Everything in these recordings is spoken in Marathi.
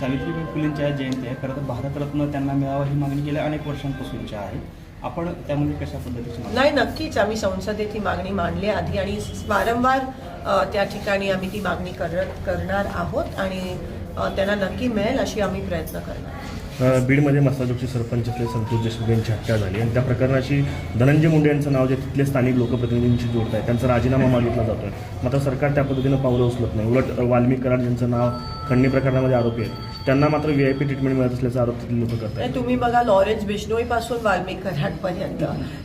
सावित्रीबाई फुलेंच्या जयंती आहे. खरं तर भारतरत्न त्यांना मिळावं ही मागणी गेल्या अनेक वर्षांपासूनची आहे आपण त्यामध्ये कशा पद्धतीची नाही नक्कीच. आम्ही संसदेत ही मागणी मांडली आधी आणि वारंवार त्या ठिकाणी आम्ही ती मागणी करत करणार आहोत आणि त्यांना नक्की मिळेल अशी आम्ही प्रयत्न करणार. बीडमध्ये मसाजोगचे सरपंच असले संतोष देशमुख यांची हत्या झाली आणि त्या प्रकरणाशी धनंजय मुंडे यांचं नाव जे तिथले स्थानिक लोकप्रतिनिधींशी जोडत आहे त्यांचा राजीनामा मागितला जातोय. मात्र सरकार त्या पद्धतीनं पावलं उचलत नाही. उलट वाल्मिक कराड ज्यांचं नाव खंडणी प्रकरणामध्ये आरोपी आहेत. त्यांना मात्र व्ही आय पी ट्रीटमेंट मिळत असल्याचा आरोप तिथले लोक करतात. तुम्ही बघा लॉरेन्स बिश्नोई पासून वाल्मिक कराडपर्यंत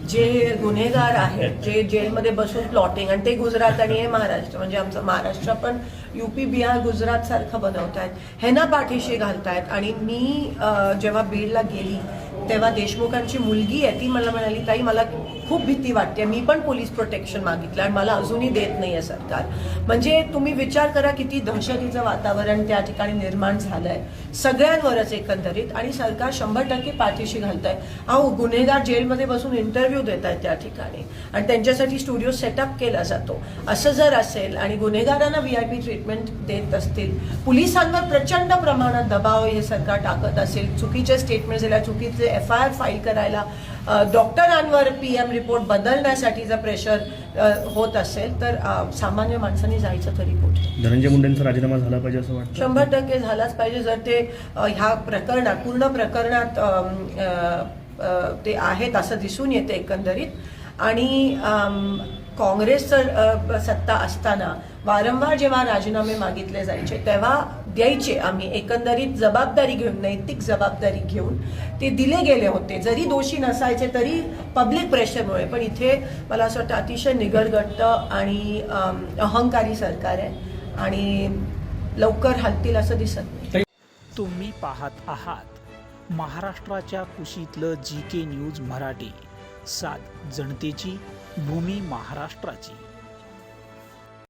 जे गुन्हेगार आहेत जे जेलमध्ये बसून प्लॉटिंग आणि ते गुजरात आणि हे महाराष्ट्र म्हणजे आमचं महाराष्ट्र पण युपी बिहार गुजरात सारखं बनवत आहेत ह्यांना पाठीशी घालतायत. आणि मी जेव्हा बीडला गेली तेव्हा देशमुखांची मुलगी आहे ती मला म्हणाली ताई मला खूप भीती वाटते. मी पण पोलीस प्रोटेक्शन मागितलं आणि मला अजूनही देत नाही आहे सरकार. म्हणजे तुम्ही विचार करा किती दहशतीचं वातावरण त्या ठिकाणी निर्माण झालंय. सगळ्यांवरच एकंदरीत आणि सरकार शंभर टक्के पाठीशी घालत आहे अहो गुन्हेगार जेलमध्ये बसून इंटरव्ह्यू देत आहेत त्या ठिकाणी. आणि त्यांच्यासाठी स्टुडिओ सेटअप केला जातो. असं जर असेल आणि गुन्हेगारांना व्ही आय पी ट्रीटमेंट देत असतील पोलिसांवर प्रचंड प्रमाणात दबाव हे सरकार टाकत असेल. चुकीचे स्टेटमेंट दिला चुकीचे एफ आय आर फाईल करायला डॉक्टरांवर पी एम रिपोर्ट बदलण्यासाठी जर प्रेशर होत असेल तर सामान्य माणसांनी जायचं तरी कुठे? धनंजय मुंडेंचा राजीनामा झाला पाहिजे असं वाटतं? शंभर टक्के झालाच पाहिजे. जर ते ह्या प्रकरणात पूर्ण प्रकरणात ते आहेत असं दिसून येते एकंदरीत. आणि काँग्रेसचं सत्ता असताना वारंवार जेव्हा राजीनामे मागितले जायचे तेव्हा द्यायचे आम्ही एकंदरीत जबाबदारी घेऊन नैतिक जबाबदारी घेऊन ते दिले गेले होते. जरी दोषी नसायचे तरी पब्लिक प्रेशरमुळे. पण इथे मला असं वाटतं अतिशय निगडगट्ट आणि अहंकारी सरकार आहे आणि लवकर हलतील असं दिसत नाही. तुम्ही पाहत आहात महाराष्ट्राच्या कुशीतलं जी के न्यूज मराठी. सात जनतेची भूमी महाराष्ट्राची.